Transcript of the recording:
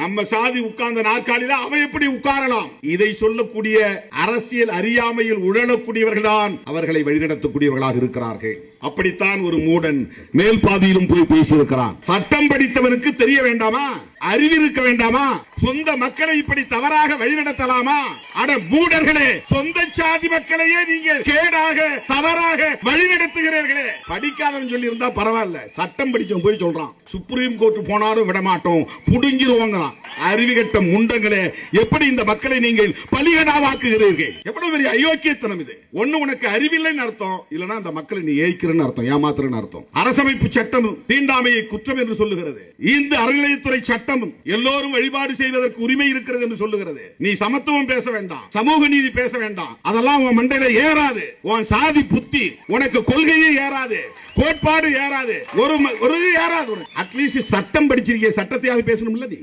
நம்ம சாதி உட்கார்ந்த நாற்காலியில அவன் எப்படி உட்காரலாம்? இதை சொல்லக்கூடிய அரசியல் அறியாமையில் உழலக்கூடியவர்கள்தான் அவர்களை வழிநடத்தக்கூடியவர்களாக இருக்கிறார்கள். அப்படித்தான் ஒரு மூடன் மேல் பாதியிலும் போய் பேசியிருக்கிறான். சட்டம் படித்தவனுக்கு தெரிய வேண்டாமா? அறிவிருக்க வேண்டாமா? சொந்த மக்களை இப்படி தவறாக வழிநடத்தலாமா? அட மூடர்களே சொந்த சாதி மக்களையே நீங்க கேடாக தவறாக வழிநடத்துகிறீர்களே. படிக்காதவன் சொல்லி இருந்தா பரவாயில்ல. சட்டம் படிச்சவன் போய் சொல்றான். சுப்ரீம் கோர்ட் போனாலும் விட மாட்டோம் புடுங்கிடுவோங்கிறான். அறிவிகட்ட முண்டங்களே எப்படி இந்த மக்களை நீங்கள் பலிகடாவாக்குகிறீர்கள்? எவ்வளவு பெரிய அயோக்கியத்தனம் இது. ஒண்ணு உனக்கு அறிவில்லைன்னு அர்த்தம். இல்லனா அந்த மக்களை நீ ஏய்க்கிறன்னு அர்த்தம் ஏமாத்துறன்னு அர்த்தம். அரசமைப்பு சட்டம் தீண்டாமையை குற்றம் என்று சொல்லுகிறது. இந்த அறநிலையத்துறை சட்டம் எல்லோரும் வழிபாடு செய்வதற்கு உரிமை இருக்கிறது என்று சொல்லுகிறது. நீ சமத்துவம் பேச வேண்டாம் சமூக நீதி பேச வேண்டாம். அதெல்லாம் உன் மண்டையில ஏறாது. உன் சாதி புத்தி உனக்கு கொள்கையே ஏறாது கோட்பாடு ஏறாது. ஒரு ம- ஒரு ஏறாது அட்லீஸ்ட் சட்டம் படிச்சிருக்கிய சட்டத்தையாவது பேசணும்ல நீ.